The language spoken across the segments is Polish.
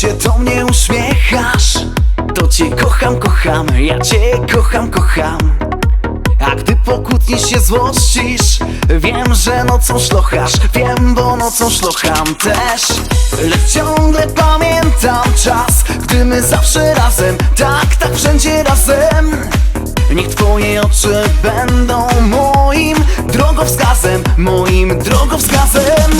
Się do mnie uśmiechasz. To cię kocham, kocham Ja cię kocham, kocham. A gdy po kłótni się złościsz Wiem, że nocą szlochasz Wiem, bo nocą szlocham też. Lecz ciągle pamiętam czas Gdy my zawsze razem Tak, tak wszędzie razem. Niech twoje oczy będą moim drogowskazem Moim drogowskazem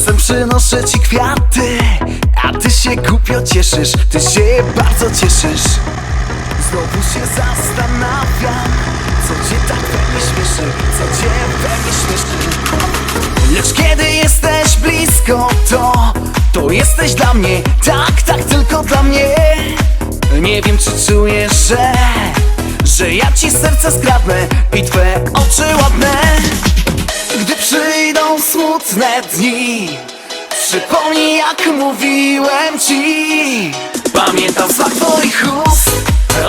Czasem przynoszę ci kwiaty A ty się głupio cieszysz Ty się bardzo cieszysz. Znowu się zastanawiam Co cię tak we mnie śmieszy Co cię we mnie śmieszy. Lecz kiedy jesteś blisko to To jesteś dla mnie Tak, tak tylko dla mnie. Nie wiem czy czujesz, że Że ja ci serce skradnę I twe oczy ładne smutne dni. Przypomnij jak mówiłem ci. Pamiętam smak twoich ust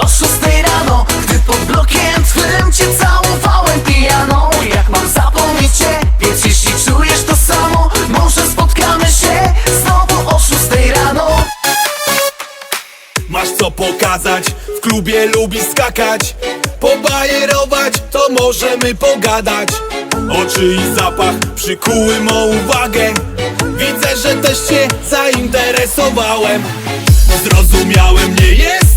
O szóstej rano Gdy pod blokiem twym cię całowałem pijaną. Jak mam zapomnieć cię? Więc jeśli czujesz to samo Może spotkamy się Znowu o szóstej rano. Masz co pokazać, w klubie lubi skakać. Pobajerować, to możemy pogadać Oczy i zapach przykuły mą uwagę. Widzę, że też cię zainteresowałem. Zrozumiałem, nie jesteś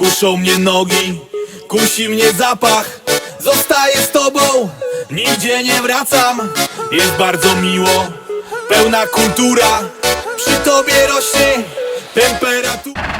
Kuszą mnie nogi, kusi mnie zapach. Zostaję z tobą, nigdzie nie wracam. Jest bardzo miło, pełna kultura. Przy tobie rośnie temperatura